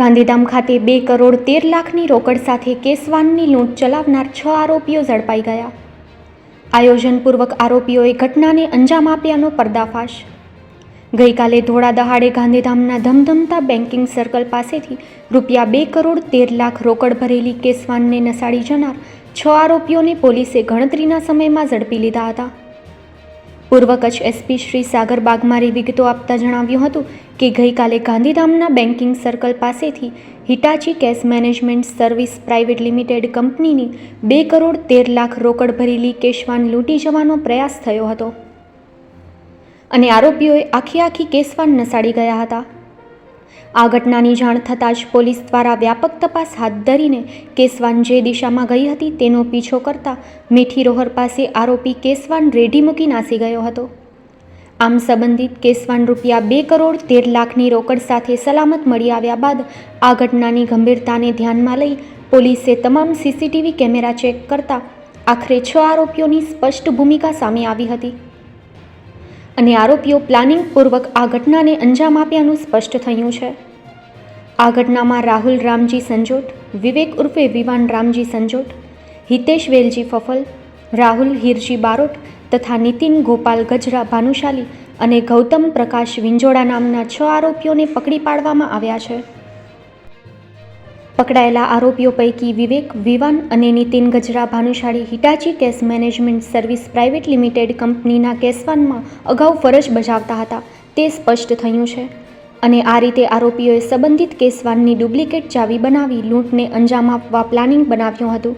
ગાંધીધામ ખાતે બે કરોડ તેર લાખની રોકડ સાથે કેસવાનની લૂંટ ચલાવનાર છ આરોપીઓ ઝડપાઈ ગયા. આયોજનપૂર્વક આરોપીઓએ ઘટનાને અંજામ આપ્યાનો પર્દાફાશ. ગઈકાલે ધોળા દહાડે ગાંધીધામના ધમધમતા બેન્કિંગ સર્કલ પાસેથી રૂપિયા બે કરોડ તેર લાખ રોકડ ભરેલી કેસવાનને નસાડી જનાર છ આરોપીઓને પોલીસે ગણતરીના સમયમાં ઝડપી લીધા હતા. પૂર્વ કચ્છ એસપી શ્રી સાગર બાગમારી વિગતો આપતા જણાવ્યું હતું કે ગઈકાલે ગાંધીધામના બેન્કિંગ સર્કલ પાસેથી Hitachi cash management service private limited કંપનીની બે કરોડ તેર લાખ રોકડ ભરેલી કેશવાન લૂંટી જવાનો પ્રયાસ થયો હતો. અને આરોપીઓએ આખી આખી કેશવાન નસાડી ગયા હતા. આ ઘટનાની જાણ થતાં જ પોલીસ દ્વારા વ્યાપક તપાસ હાથ ધરીને કેસવાન જે દિશામાં ગઈ હતી તેનો પીછો કરતા મીઠી રોહર પાસે આરોપી કેસવાન રેઢી મૂકી નાસી ગયો હતો. આમ સંબંધિત કેસવાન રૂપિયા બે કરોડ તેર લાખની રોકડ સાથે સલામત મળી આવ્યા બાદ આ ઘટનાની ગંભીરતાને ધ્યાનમાં લઈ પોલીસે તમામ સીસીટીવી કેમેરા ચેક કરતા આખરે છ આરોપીઓની સ્પષ્ટ ભૂમિકા સામે આવી હતી. અને આરોપીઓ પ્લાનિંગપૂર્વક આ ઘટનાને અંજામ આપ્યાનું સ્પષ્ટ થયું છે. આ ઘટનામાં રાહુલ રામજી સંજોટ, વિવેક ઉર્ફે વિવાન રામજી સંજોટ, હિતેશ વેલજી ફફલ, રાહુલ હિરજી બારોટ તથા નીતિન ગોપાલ ગજરા ભાનુશાલી અને ગૌતમ પ્રકાશ વિંજોડા નામના છ આરોપીઓને પકડી પાડવામાં આવ્યા છે. પકડાયેલા આરોપીઓ પૈકી વિવેક વિવાન અને Nitin Gajra Bhanushali Hitachi cash management service private limited કંપનીના કેસવાનમાં અગાઉ ફરજ બજાવતા હતા. તે સ્પષ્ટ થયું છે. અને આ રીતે આરોપીઓએ સંબંધિત કેસવાનની ડુપ્લિકેટ ચાવી બનાવી લૂંટને અંજામ આપવા પ્લાનિંગ બનાવ્યું હતું.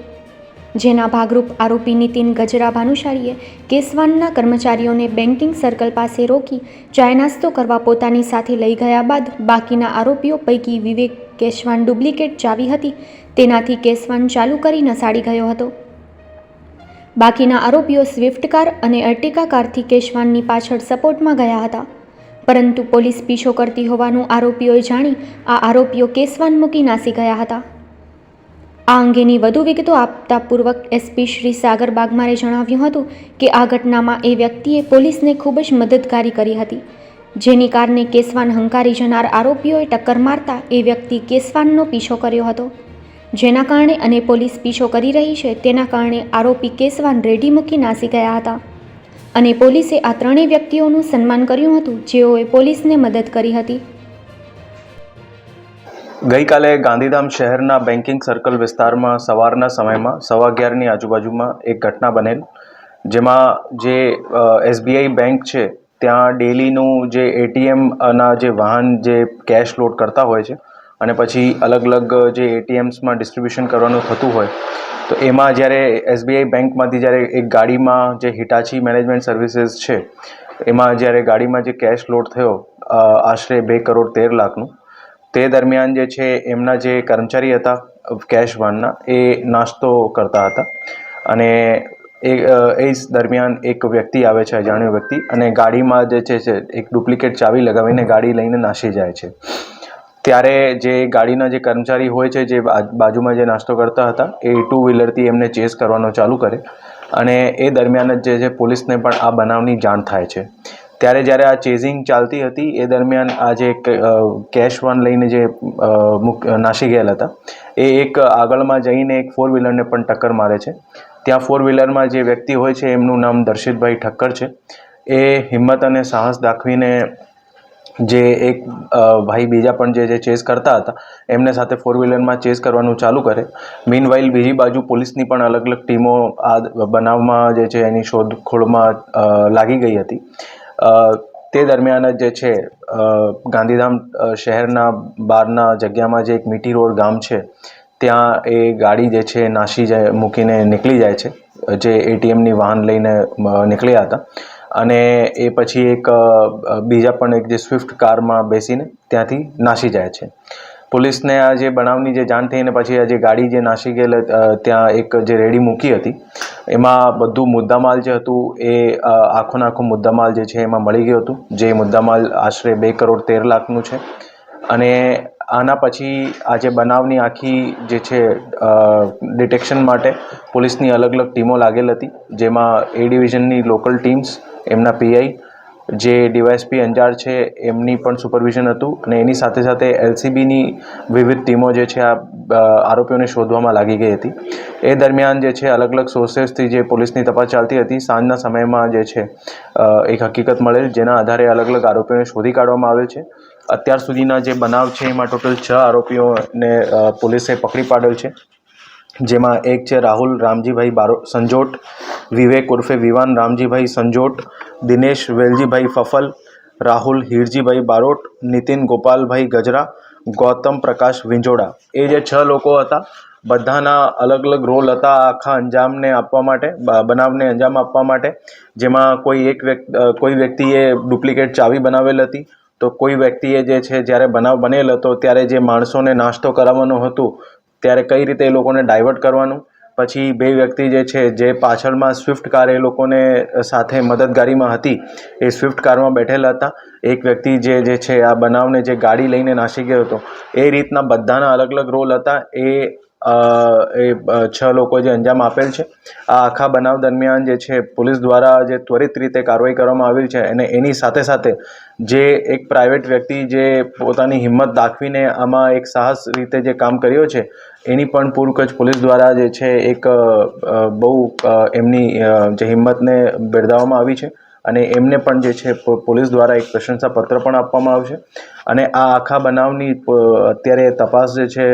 જેના ભાગરૂપ આરોપી નીતિન ગજરા ભાનુશાળીએ કેસવાનના કર્મચારીઓને બેન્કિંગ સર્કલ પાસે રોકી ચાય નાસ્તો કરવા પોતાની સાથે લઈ ગયા બાદ બાકીના આરોપીઓ પૈકી વિવેક કેશવાન ડુપ્લિકેટ ચાવી હતી. તેનાથી કેશવાન ચાલુ કરી નસાડી ગયો હતો. બાકીના આરોપીઓ સ્વિફ્ટ કાર અને અર્ટિકા કારથી કેશવાનની પાછળ સપોર્ટમાં ગયા હતા. પરંતુ પોલીસ પીછો કરતી હોવાનું આરોપીઓએ જાણી આ આરોપીઓ કેશવાન મૂકી નાસી ગયા હતા. આ અંગેની વધુ વિગતો આપતા પૂર્વક એસપી શ્રી સાગર બાગમારે જણાવ્યું હતું કે આ ઘટનામાં એ વ્યક્તિએ પોલીસને ખૂબ જ મદદગારી કરી હતી. જેની કારણે કેસવાન હંકારી જનાર આરોપીઓએ ટક્કર મારતા એ વ્યક્તિ કેસવાનનો પીછો કર્યો હતો. જેના કારણે અને પોલીસ પીછો કરી રહી છે તેના કારણે આરોપી કેસવાન રેડી મૂકી નાસી ગયા હતા. અને પોલીસે આ ત્રણેય વ્યક્તિઓનું સન્માન કર્યું હતું જેઓએ પોલીસને મદદ કરી હતી. ગઈકાલે ગાંધીધામ શહેરના બેન્કિંગ સર્કલ વિસ્તારમાં સવારના સમયમાં સવા અગિયારની આજુબાજુમાં એક ઘટના બનેલ, જેમાં જે એસબીઆઈ બેંક છે, ત્યાં ડેલીનું જે એટીએમના જે વાહન જે કેશ લોડ કરતા હોય છે, અને પછી અલગ અલગ જે એટીએમ્સમાં ડિસ્ટ્રીબ્યુશન કરવાનું થતું હોય, તો એમાં જ્યારે એસબીઆઈ બેંકમાંથી જ્યારે એક ગાડીમાં જે હિટાચી મેનેજમેન્ટ સર્વિસીસ છે, એમાં જ્યારે ગાડીમાં જે કેશ લોડ થયો આશરે બે કરોડ તેર લાખનું તે દરમિયાન જે છે, એમના જે કર્મચારી હતા કેશ વાનના, એ નાસ્તો કરતા હતા. અને એ એ દરમિયાન એક વ્યક્તિ આવે છે, અજાણ્યો વ્યક્તિ, અને ગાડીમાં જે છે એક ડુપ્લિકેટ ચાવી લગાવીને ગાડી લઈને નાસી જાય છે. ત્યારે જે ગાડીના જે કર્મચારી હોય છે, જે બાજુમાં જે નાસ્તો કરતા હતા, એ ટુ વ્હીલરથી એમને ચેસ કરવાનો ચાલુ કરે. અને એ દરમિયાન જ જે છે, પોલીસને પણ આ બનાવની જાણ થાય છે. ત્યારે જ્યારે આ ચેઝિંગ ચાલતી હતી, એ દરમિયાન આ જે કેશ વન લઈને જે નાસી ગયેલા હતા. એ એક આગળમાં જઈને એક ફોર વ્હીલરને પણ ટક્કર મારે છે. ત્યાં ફોર વ્હીલરમાં જે વ્યક્તિ હોય છે, એમનું નામ દર્શિતભાઈ ઠક્કર છે. એ હિંમત અને સાહસ દાખવીને જે એક ભાઈ બીજા પણ જે જે ચેસ કરતા હતા, એમને સાથે ફોર વ્હીલરમાં ચેસ કરવાનું ચાલુ કરે. મીનવાઇલ બીજી બાજુ પોલીસની પણ અલગ અલગ ટીમો આ બનાવમાં જે છે, એની શોધખોળમાં લાગી ગઈ હતી. તે દરમિયાન જ જે છે ગાંધીધામ શહેરના બહારના જગ્યામાં જે એક મીઠી રોડ ગામ છે, ત્યાં એ ગાડી જે છે નાસી જાય, મૂકીને નીકળી જાય છે, જે એટીએમની વાહન લઈને નીકળ્યા હતા. અને એ પછી એક બીજા પણ એક જે સ્વિફ્ટ કારમાં બેસીને ત્યાંથી નાસી જાય છે. પોલીસને આ જે બનાવની જે જાણ થઈને પછી આ જે ગાડી જે નાસી ગયેલ ત્યાં એક જે રેડી મૂકી હતી એમાં બધું મુદ્દામાલ જે હતું એ આખોને આખો મુદ્દામાલ જે છે એમાં મળી ગયું હતું, જે મુદ્દામાલ આશરે બે કરોડ તેર લાખનું છે. અને આના પછી આ જે બનાવની આખી જે છે ડિટેક્શન માટે પોલીસની અલગ અલગ ટીમો લાગેલ હતી, જેમાં એ ડિવિઝનની લોકલ ટીમ્સ એમના પીઆઈ જે ડીવાયએસપી અંજાર છે, એમની પણ સુપરવિઝન હતું અને એની સાથે સાથે એલસીબીની વિવિધ ટીમો જે છે, આ આરોપીઓને શોધવામાં લાગી ગઈ હતી. એ દરમિયાન જે છે, અલગ અલગ સોર્સેસથી જે પોલીસની તપાસ ચાલતી હતી, સાંજના સમયમાં જે છે એક હકીકત મળેલ જેના આધારે અલગ અલગ આરોપીઓને શોધી કાઢવામાં આવેલ છે. અત્યાર સુધીના જે બનાવ છે, એમાં ટોટલ છ આરોપીઓને પોલીસે પકડી પાડેલ છે. જેમાં એક છે રાહુલ રામજીભાઈ બારો, સંજોટ, વિવેક ઉર્ફે વિવાન રામજીભાઈ સંજોટ દિનેશ વેલજીભાઈ ફફલ, રાહુલ હીરજીભાઈ બારોટ, નીતિન ગોપાલભાઈ ગજરા, ગૌતમ પ્રકાશ વિંજોડા. એ જે છ લોકો હતા, બધાના અલગ અલગ રોલ હતા આખા અંજામને આપવા માટે બનાવને અંજામ આપવા માટે. જેમાં કોઈ એક વ્યક્તિ કોઈ વ્યક્તિએ ડુપ્લિકેટ ચાવી બનાવેલ હતી. તો કોઈ વ્યક્તિએ જે છે, જ્યારે બનાવ બનેલ હતો, ત્યારે જે માણસોને નાસ્તો કરાવવાનો હતું, ત્યારે કઈ રીતે એ લોકોને ડાયવર્ટ કરવાનું પછી બે વ્યક્તિ જે છે, જે પાછળમાં સ્વિફ્ટ કાર એ લોકોને સાથે મદદગારીમાં હતી, એ સ્વિફ્ટ કારમાં બેઠેલા હતા. એક વ્યક્તિ જે જે છે, આ બનાવને જે ગાડી લઈને નાસી ગયો હતો, એ રીતના બધાના અલગ અલગ રોલ હતા. એ એ છ લોકો જે અંજામ આપેલ છે, આ આખા બનાવ દરમિયાન જે છે, પોલીસ દ્વારા જે ત્વરિત રીતે કાર્યવાહી કરવામાં આવી છે અને એની સાથે સાથે જે એક પ્રાઇવેટ વ્યક્તિ જે પોતાની હિંમત દાખવીને આમાં એક સાહસ રીતે જે કામ કર્યો છે, એની પણ પૂરકચ્છ પોલીસ દ્વારા જે છે, એક બહુ એમની જે હિંમતને બિરદાવવામાં આવી છે. અને એમને પણ જે છે પોલીસ દ્વારા એક પ્રશંસા પત્ર પણ આપવામાં આવશે. અને આ આખા બનાવની અત્યારે તપાસ જે છે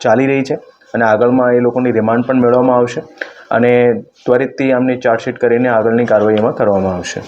ચાલી રહી છે અને આગળમાં એ લોકોની રિમાન્ડ પણ મેળવવામાં આવશે અને ત્વરિતથી આમની ચાર્જશીટ કરીને આગળની કાર્યવાહીમાં કરવામાં આવશે.